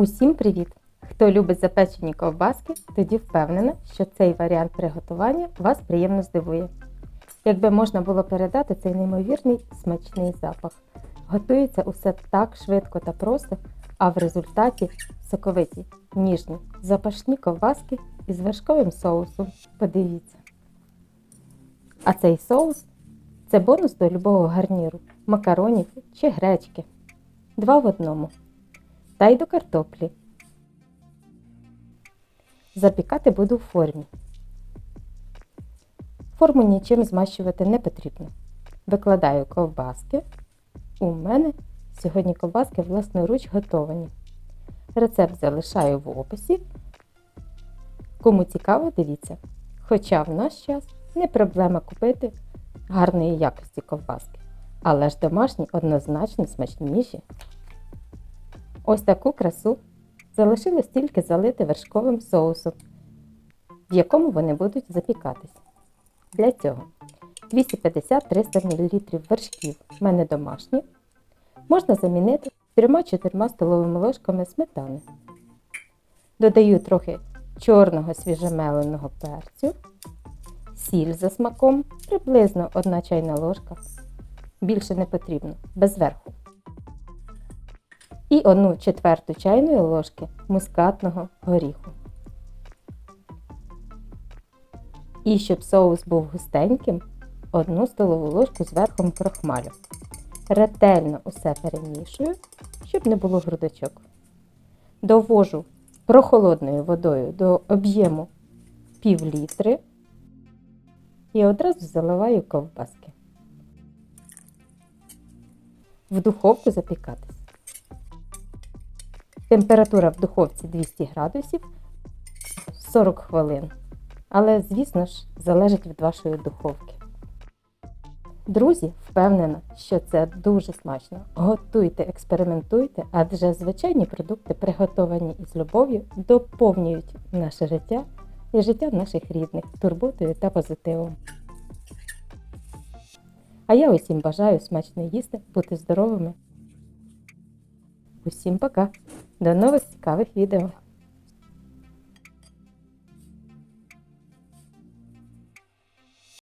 Усім привіт! Хто любить запечені ковбаски, тоді впевнена, що цей варіант приготування вас приємно здивує. Якби можна було передати цей неймовірний смачний запах. Готується усе так швидко та просто, а в результаті соковиті, ніжні, запашні ковбаски із вершковим соусом. Подивіться. А цей соус це бонус до любого гарніру, макаронів чи гречки. Два в одному. Та й до картоплі. Запікати буду в формі. Форму нічим змащувати не потрібно. Викладаю ковбаски. У мене сьогодні ковбаски власноруч готовані. Рецепт залишаю в описі. Кому цікаво, дивіться. Хоча в наш час не проблема купити гарної якості ковбаски, але ж домашні однозначно смачніші. Ось таку красу залишилось тільки залити вершковим соусом, в якому вони будуть запікатись. Для цього 250-300 мл вершків в мене домашні. Можна замінити 3-4 столовими ложками сметани. Додаю трохи чорного свіжемеленого перцю, сіль за смаком, приблизно 1 чайна ложка. Більше не потрібно, без верху. І 1 четверту чайної ложки мускатного горіху. І щоб соус був густеньким, 1 столову ложку з верхом крохмалю. Ретельно усе перемішую, щоб не було грудочок. Довожу прохолодною водою до об'єму пів літри і одразу заливаю ковбаски. В духовку запікатись. Температура в духовці 200 градусів 40 хвилин. Але, звісно ж, залежить від вашої духовки. Друзі, впевнена, що це дуже смачно. Готуйте, експериментуйте, адже звичайні продукти, приготовані із любов'ю, доповнюють наше життя і життя наших рідних турботою та позитивом. А я усім бажаю смачно їсти, бути здоровими. Усім пока! До нових цікавих відео!